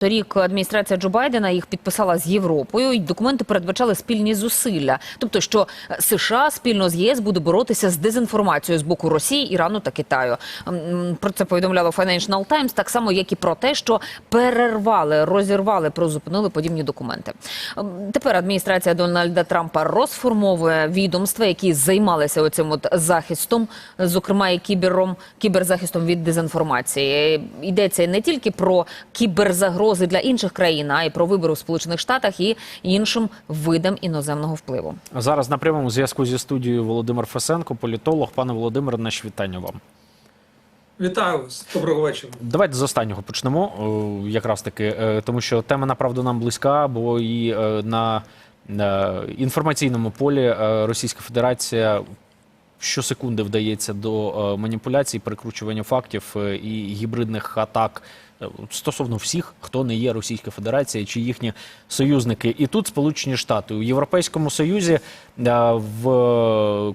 Торік адміністрація Джо Байдена їх підписала з Європою, і документи передбачали спільні зусилля. Тобто, що США спільно з єС буде боротися з дезінформацією з боку Росії, Ірану та Китаю. Про це повідомляло Financial Times, так само як і про те, що перервали, розірвали, призупинили подібні документи. Тепер адміністрація Дональда Трампа розформовує відомства, які займалися оцим от захистом, зокрема і кібером, кіберзахистом від дезінформації. Йдеться не тільки про кіберзагрози для інших країн, а й про вибори в Сполучених Штатах і іншим видам іноземного впливу. Зараз на прямому зв'язку зі студією Володимир Фесенко, політолог. Пане Володимире, наші вітання вам. Вітаю вас, доброго вечора. Давайте з останнього почнемо, е, якраз таки, е, тому що тема направду нам близька, бо і е, на інформаційному полі Російська Федерація щосекунди вдається до маніпуляцій, перекручування фактів і гібридних атак стосовно всіх, хто не є Російська Федерація чи їхні союзники. І тут Сполучені Штати у Європейському Союзі е, в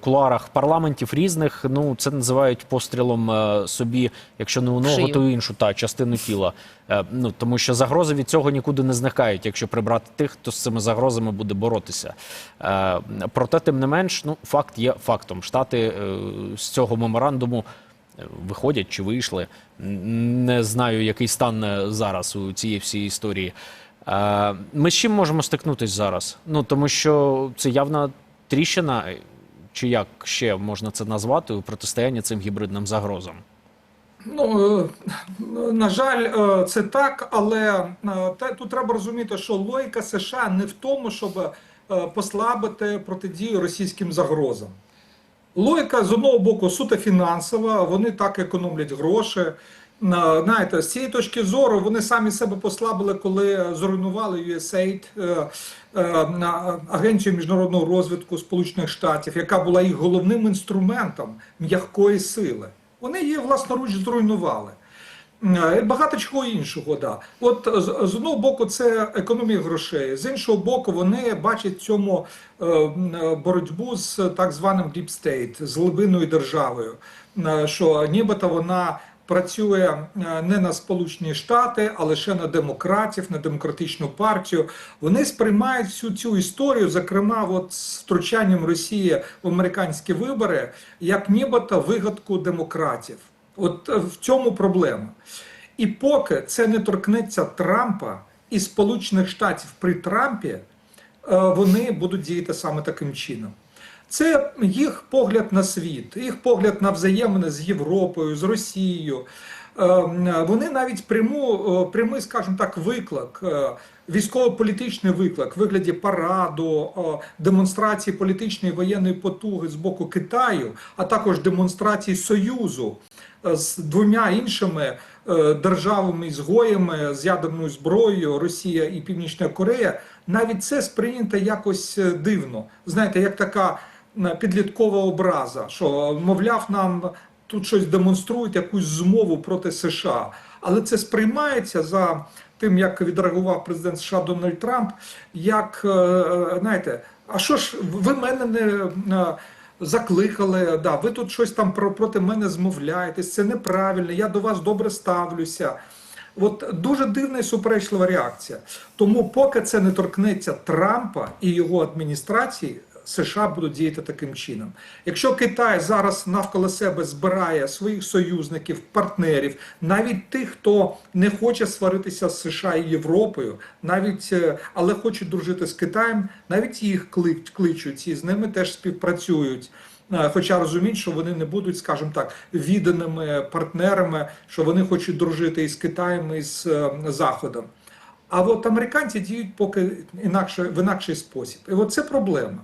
кулуарах парламентів різних ну це називають пострілом е, собі, якщо не у ногу, то іншу та частину тіла. Е, Ну тому що загрози від цього нікуди не зникають, якщо прибрати тих, хто з цими загрозами буде боротися. Е, Проте, тим не менш, ну факт є фактом. Штати е, з цього меморандуму е, виходять чи вийшли. Не знаю, який стан е, зараз у цієї всієї історії. Е, Ми з чим можемо стикнутися зараз? Ну тому що це явна тріщина, е, чи як ще можна це назвати у протистоянні цим гібридним загрозам. Ну на жаль, це так, але тут треба розуміти, що логіка США не в тому, щоб послабити протидію російським загрозам. Логіка з одного боку суто фінансова, вони так економлять гроші. Знаєте, з цієї точки зору вони самі себе послабили, коли зруйнували USAID, е, е, агенцію міжнародного розвитку Сполучених Штатів, яка була їх головним інструментом м'якої сили. Вони її власноруч зруйнували. Е, Багато чого іншого, да. От з, з одного боку, це економія грошей, з іншого боку, вони бачать в цьому е, е, боротьбу з так званим Deep State, з глибинною державою, е, що нібито вона працює е, не на Сполучені Штати, а лише на демократів, на демократичну партію. Вони сприймають всю цю історію, зокрема, от з втручанням Росії в американські вибори, як нібито вигадку демократів. От е, в цьому проблема. І поки це не торкнеться Трампа і Сполучених Штатів при Трампі, е, вони будуть діяти саме таким чином. Це їх погляд на світ, їх погляд на взаємини з Європою, з Росією. Е, м, Вони навіть пряму, е, прямий, скажімо так, виклик, е, військово-політичний виклик в вигляді параду, е, демонстрації політичної і воєнної потуги з боку Китаю, а також демонстрації союзу з двома іншими державами ізгоями з ядерною зброєю Росія і Північна Корея, навіть це сприйнято якось дивно. Знаєте, як така підліткова образа, що мовляв, нам тут щось демонструють, якусь змову проти США. Але це сприймається за тим, як відреагував президент США Дональд Трамп, як е, е, знаєте, а що ж ви мене не е, закликали? Да, ви тут щось там про проти мене змовляєтесь, це неправильно, я до вас добре ставлюся. От дуже дивна і суперечлива реакція. Тому, поки це не торкнеться Трампа і його адміністрації, США будуть діяти таким чином. Якщо Китай зараз навколо себе збирає своїх союзників, партнерів, навіть тих, хто не хоче сваритися з США і Європою, навіть е, але хоче дружити з Китаєм, навіть їх клич- кличуть і з ними теж співпрацюють. Е, Хоча розуміють, що вони не будуть, скажімо так, відданими партнерами, що вони хочуть дружити із Китаєм і з е, Заходом. А от американці діють поки інакше в інакший спосіб. І от це проблема.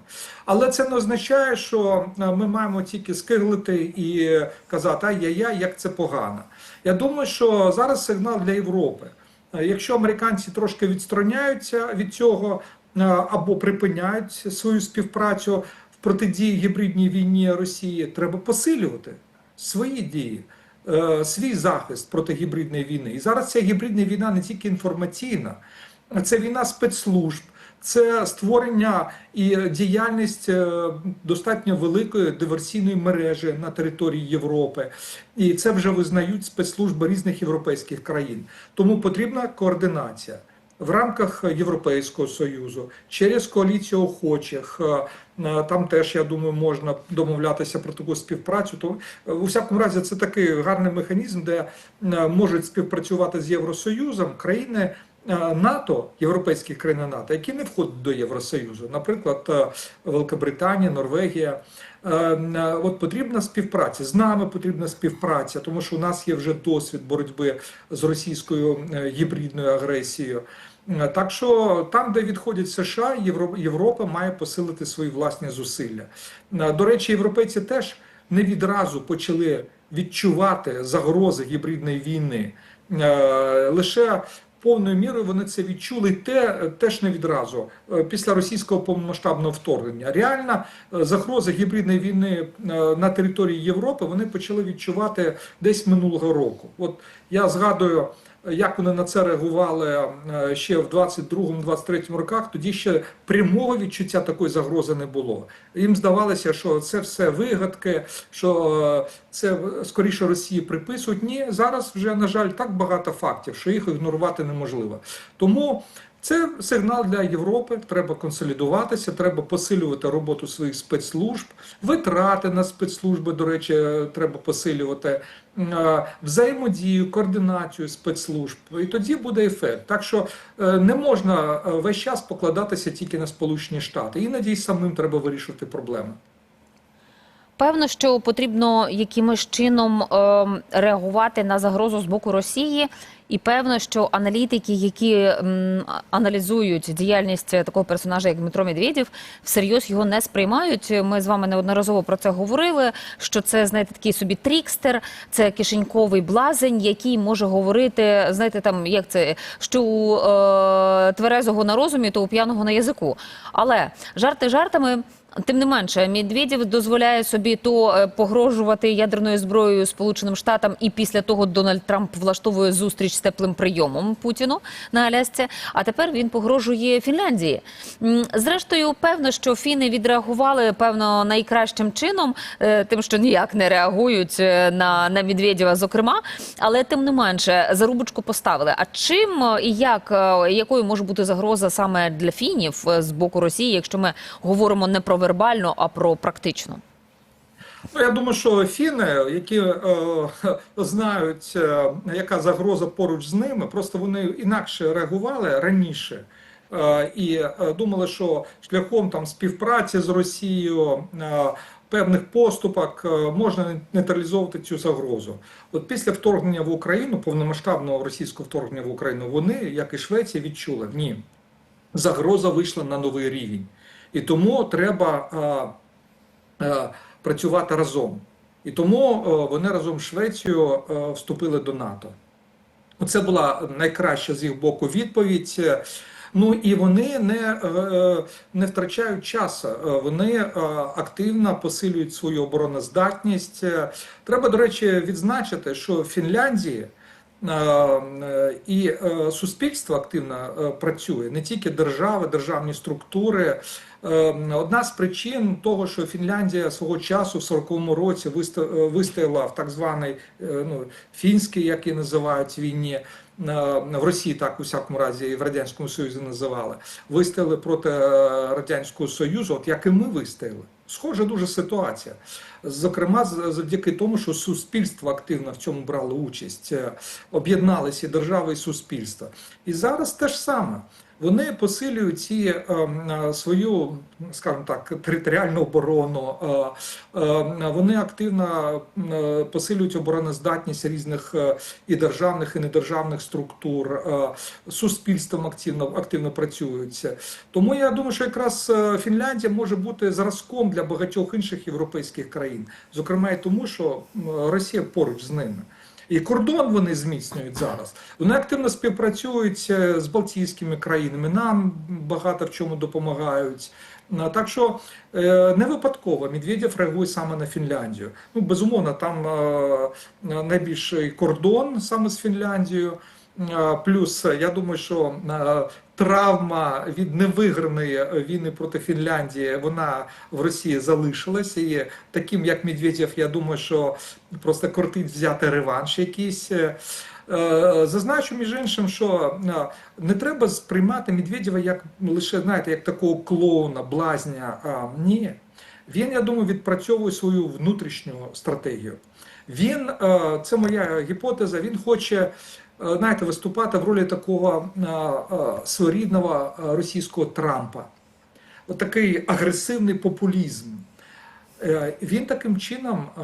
Але це не означає, що е, ми маємо тільки скиглити і казати, ай-яй-яй, як це погано. Я думаю, що зараз сигнал для Європи. Е, Якщо американці трошки відстороняються від цього е, або припиняють свою співпрацю в протидії гібридній війні Росії, треба посилювати свої дії свій захист проти гібридної війни. І зараз ця гібридна війна не тільки інформаційна, це війна спецслужб, це створення і діяльність е, достатньо великої диверсійної мережі на території Європи, і це вже визнають спецслужби різних європейських країн. Тому потрібна координація в рамках Європейського союзу через коаліцію охочих. е, е, Там теж я думаю, можна домовлятися про таку співпрацю. То е, у всякому разі це такий гарний механізм, де можуть співпрацювати з Євросоюзом країни. НАТО, європейські країни НАТО, які не входять до Євросоюзу, наприклад, Великобританія, Норвегія. От потрібна співпраця з нами потрібна співпраця, тому що у нас є вже досвід боротьби з російською гібридною агресією. Е, Так що там, де відходять США, Євро- Європа має посилити свої власні зусилля. Е, До речі, європейці теж не відразу почали відчувати загрози гібридної війни. Е, Лише повною мірою вони це відчули те теж не відразу після російського повномасштабного вторгнення. Реальна загроза гібридної війни на території Європи вони почали відчувати десь минулого року. От я згадую. Як вони на це реагували е, ще в 22-23 роках, тоді ще прямого відчуття такої загрози не було. Їм здавалося, що це все вигадки, що е, це скоріше Росії приписують. Ні, зараз вже на жаль так багато фактів, що їх ігнорувати неможливо. Тому це сигнал для Європи. Треба консолідуватися, треба посилювати роботу своїх спецслужб, витрати на спецслужби. До речі, треба посилювати взаємодію, координацію спецслужб. І тоді буде ефект. Так що е, не можна е, весь час покладатися тільки на Сполучені Штати. Іноді й самим треба вирішувати проблеми. Певно, що потрібно якимось чином ем, реагувати на загрозу з боку Росії, і певно, що аналітики, які аналізують діяльність такого персонажа, як Дмитро Медведєв, всерйоз його не сприймають. Ми з вами неодноразово про це говорили. Що це знаєте, такий собі трікстер, це кишеньковий блазень, який може говорити, знаєте, там як це що у е, тверезого на розумі, то у п'яного на язику. Але жарти жартами. Тим не менше, Медведєв дозволяє собі то е, погрожувати ядерною зброєю Сполученим Штатам, і після того Дональд Трамп влаштовує зустріч з теплим прийомом Путіну на Алясці. А тепер він погрожує Фінляндії. Зрештою, певно, що фіни відреагували певно найкращим чином, е, тим, що ніяк не реагують е, на, на Медведєва, зокрема. Але тим не менше зарубочку поставили. А чим і як якою може бути загроза саме для фінів з боку Росії, якщо ми говоримо не про вербально, а про практично? Ну, я думаю, що фіни, які е, знають, е, яка загроза поруч з ними, просто вони інакше реагували раніше. Е, і е, думали, що шляхом там співпраці з Росією е, певних поступок можна нейтралізовувати цю загрозу. От після вторгнення в Україну, повномасштабного російського вторгнення в Україну, вони, як і Швеція, відчули ні, загроза вийшла на новий рівень, і тому треба. е, е, працювати разом. І тому е, вони разом з Швецією е, вступили до НАТО. Це була найкраща з їх боку відповідь. Ну і вони не, е, не втрачають часу, Е, вони е, активно посилюють свою обороноздатність. Треба, до речі, відзначити, що в Фінляндії і е, суспільство активно е, працює, не тільки держава, державні структури. Е, Одна з причин того, що Фінляндія свого часу в 40-му році висто- е, вистояла в так званий е, ну, фінський, як і називають війні. е, В Росії так у всякому разі і в Радянському Союзі називали, вистояли проти е, Радянського Союзу, от як і ми вистояли. Схожа дуже ситуація. Зокрема, завдяки тому, що суспільство активно в цьому брало участь, е, об'єдналися держави і суспільства. І зараз те ж саме. Вони посилюють ці е, е, свою, скажімо так, територіальну оборону. е, Вони активно посилюють обороноздатність різних і державних, і недержавних структур. Суспільством активно активно працюють. Тому я думаю, що якраз Фінляндія може бути зразком для багатьох інших європейських країн, зокрема і тому, що Росія поруч з ними. І кордон вони зміцнюють зараз. Вони активно співпрацюють е, з Балтійськими країнами, нам багато в чому допомагають. Так що е, не випадково Медведєв реагує саме на Фінляндію. Ну, безумовно, там е, найбільший кордон саме з Фінляндією. Плюс я думаю, що травма від невиграної війни проти Фінляндії вона в Росії залишилась. І таким як Медведєв, я думаю, що просто кортить взяти реванш якийсь. Е, Зазначу між іншим, що е, не треба сприймати Медведєва як ну, лише знаєте, як такого клоуна, блазня. Ні. Він, я думаю, відпрацьовує свою внутрішню стратегію. Він, е, це моя гіпотеза, він хоче знаєте, виступати в ролі такого е, е, своєрідного е, російського Трампа. От агресивний популізм. Е, Він таким чином е,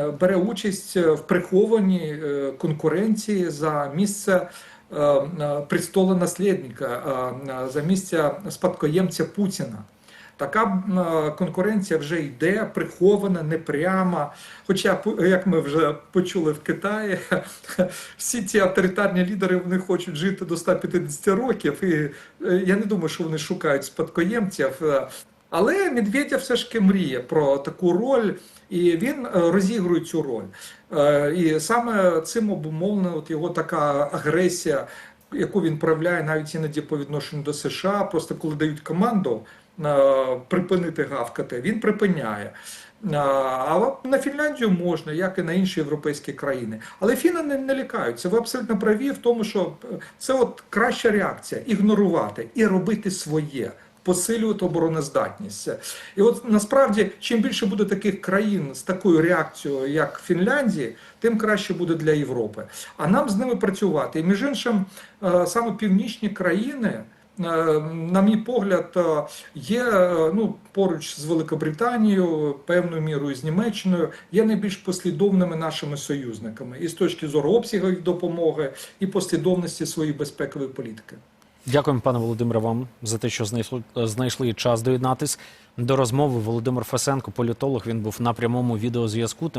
е, бере участь в прихованій е, конкуренції за місце е, е, престола наслідника, е, е, за місце спадкоємця Путіна. Така е, конкуренція вже йде, прихована, непряма. Хоча, як ми вже почули в Китаї, всі ці авторитарні лідери вони хочуть жити до 150 років, і е, я не думаю, що вони шукають спадкоємців. Е, Але Медведєв все ж таки мріє про таку роль, і він розігрує цю роль. І саме цим обумовлена от його така агресія, яку він проявляє навіть іноді по відношенню до США. Просто коли дають команду припинити гавкати, він припиняє. А, А на Фінляндію можна, як і на інші європейські країни. Але фіни не, не лякаються. Ви абсолютно праві в тому, що це от краща реакція ігнорувати і робити своє. Посилювати обороноздатність. І от насправді, чим більше буде таких країн з такою реакцією, як Фінляндії, тим краще буде для Європи. А нам з ними працювати. І між іншим, е, саме північні країни, е, на мій погляд, е, є е, ну, поруч з Великобританією, певною мірою з Німеччиною, є найбільш послідовними нашими союзниками і з точки зору обсягів допомоги, і послідовності своєї безпекової політики. Дякуємо, пане Володимире, вам за те, що знайшли, знайшли час доєднатись до розмови. Володимир Фесенко, політолог. Він був на прямому відеозв'язку.